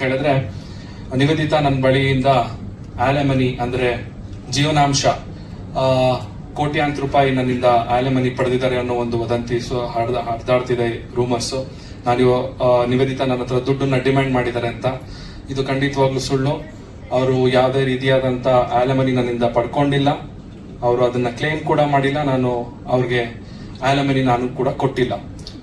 ಹೇಳಿದ್ರೆ, ನಿಗದಿತ ನನ್ನ ಬಳಿಯಿಂದ ಆಲೆಮನಿ ಅಂದ್ರೆ ಜೀವನಾಂಶ ಕೋಟ್ಯಾಂತರ ರೂಪಾಯಿ ನನ್ನಿಂದ ಆಲೆಮನಿ ಪಡೆದಿದ್ದಾರೆ ಅನ್ನೋ ಒಂದು ವದಂತಿ ಸೊ ಹರಿದ, ಹರಿದಾಡ್ತಿದೆ ರೂಮರ್ಸ್ ನಾನು ನಿವೇದಿತಾ ನನ್ನ ಹತ್ರ ದುಡ್ಡನ್ನ ಡಿಮ್ಯಾಂಡ್ ಮಾಡಿದ್ದಾರೆ ಅಂತ. ಇದು ಖಂಡಿತವಾಗ್ಲೂ ಸುಳ್ಳು. ಅವರು ಯಾವುದೇ ರೀತಿಯಾದಂತ ಆಲೆಮನಿ ನನ್ನಿಂದ ಪಡ್ಕೊಂಡಿಲ್ಲ. ಅವರು ಅದನ್ನ ಕ್ಲೇಮ್ ಕೂಡ ಮಾಡಿಲ್ಲ. ನಾನು ಅವ್ರಿಗೆ ಆಲೆಮನಿ ನಾನು ಕೂಡ ಕೊಟ್ಟಿಲ್ಲ.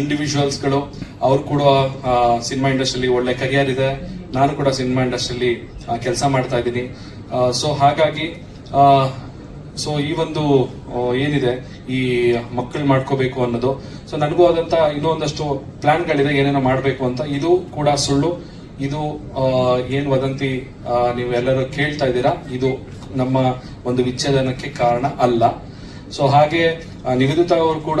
ಇಂಡಿವಿಜುವಲ್ಸ್ಗಳು ಅವ್ರು ಕೂಡ ಸಿನಿಮಾ ಇಂಡಸ್ಟ್ರಿಲಿ ಒಳ್ಳೆ ಕರಿಯರ್ ಇದೆ. ನಾನು ಕೂಡ ಸಿನಿಮಾ ಇಂಡಸ್ಟ್ರಿಲಿ ಕೆಲಸ ಮಾಡ್ತಾ ಇದ್ದೀನಿ. ಸೊ ಹಾಗಾಗಿ ಸೊ ಈ ಒಂದು ಏನಿದೆ, ಈ ಮಕ್ಕಳು ಮಾಡ್ಕೋಬೇಕು ಅನ್ನೋದು. ಸೊ ನನಗೂ ಆದಂತ ಇನ್ನೂ ಒಂದಷ್ಟು ಪ್ಲಾನ್ಗಳಿದೆ ಏನೇನೋ ಮಾಡಬೇಕು ಅಂತ. ಇದು ಕೂಡ ಸುಳ್ಳು. ಇದು ಏನು ವದಂತಿ ನೀವೆಲ್ಲರೂ ಕೇಳ್ತಾ ಇದ್ದೀರಾ, ಇದು ನಮ್ಮ ಒಂದು ವಿಚ್ಛೇದನಕ್ಕೆ ಕಾರಣ ಅಲ್ಲ. ಸೊ ಹಾಗೆ ನಿಗದಿತ ಅವರು ಕೂಡ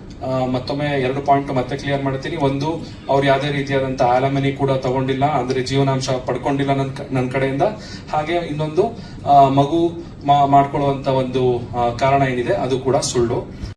ಮತ್ತೊಮ್ಮೆ ಎರಡು ಪಾಯಿಂಟ್ ಮತ್ತೆ ಕ್ಲಿಯರ್ ಮಾಡ್ತೀನಿ. ಒಂದು, ಅವ್ರು ಯಾವುದೇ ರೀತಿಯಾದಂತ ಆಲಮನಿ ಕೂಡ ತಗೊಂಡಿಲ್ಲ, ಅಂದ್ರೆ ಜೀವನಾಂಶ ಪಡ್ಕೊಂಡಿಲ್ಲ ನನ್ನ ನನ್ನ ಕಡೆಯಿಂದ. ಹಾಗೆ ಇನ್ನೊಂದು ಮಗು ಮಾಡ್ಕೊಳ್ಳುವಂತ ಒಂದು ಕಾರಣ ಏನಿದೆ, ಅದು ಕೂಡ ಸುಳ್ಳು.